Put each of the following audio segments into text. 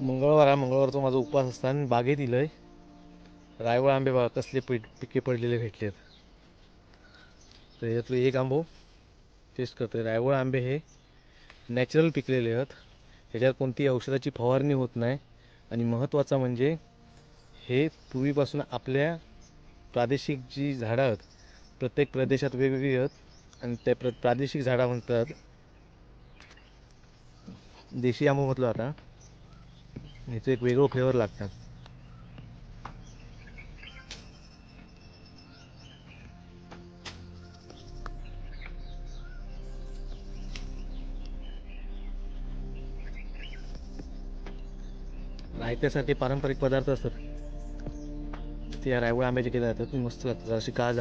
मंगळवार हा मंगळवारचा माझा उपवास असताना बागेत इलं आहे रायवळ आंबे बघा कसले पि पिके पडलेले भेटलेत. तर यातलं एक आंबो टेस्ट करतो रायवळ आंबे हे नॅचरल पिकलेले आहेत. ह्याच्यात कोणती औषधाची फवारणी होत नाही. आणि महत्त्वाचं म्हणजे हे पूर्वीपासून आपल्या प्रादेशिक जी झाडं आहेत प्रत्येक प्रदेशात वेगवेगळी आहेत. आणि त्या प्र प्रादेशिक झाडं म्हणतात देशी आंबो म्हटलं आता. याचं एक वेगळं फ्लेवर लागतात. रायत्यासारखे पारंपरिक पदार्थ असतात. ते या रायवळ आंब्याचे केले जातात. मस्त लागतात अशी काज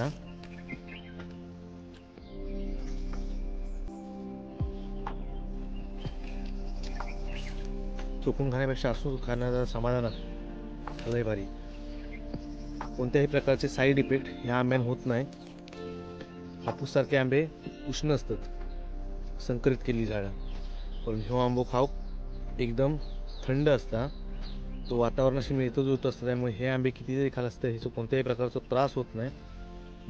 चुकून खाण्यापेक्षा असून खाण्याचा समाधान लय भारी. कोणत्याही प्रकारचे साईड इफेक्ट ह्या आंब्यानं होत नाही. हापूससारखे आंबे उष्ण असतात. संकरित केली झाडं. पण ह्यो आंबो खाऊ एकदम थंड असता. तो वातावरणाशी मिळतो जुळत असतो. त्यामुळे हे आंबे किती जरी खाल असतं ह्याचा कोणत्याही प्रकारचा त्रास होत नाही.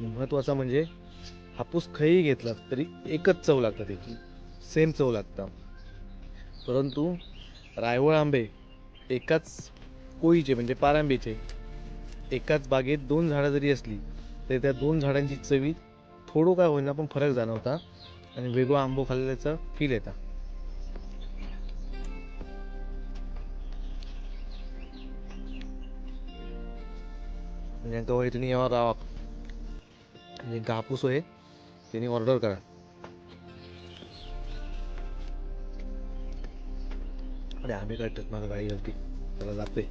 महत्त्वाचा म्हणजे हापूस खही घेतला तरी एकच चव लागतं त्याची. सेम चव लागतं. परंतु रायवळ आंबे एकाच कोळीचे म्हणजे पारांबेचे एकाच बागेत दोन झाडं जरी असली तरी त्या दोन झाडांची चवी थोडं काय होईना पण फरक जाणवता आणि वेगळा आंबो खाल्ल्याचा फील येता. ज्यांका म्हणजे वैतणी यावर रावा. जे म्हणजे कापूस होय त्यांनी ऑर्डर करा. अरे आंबे काढतात माझं गाडी गलती त्याला जाते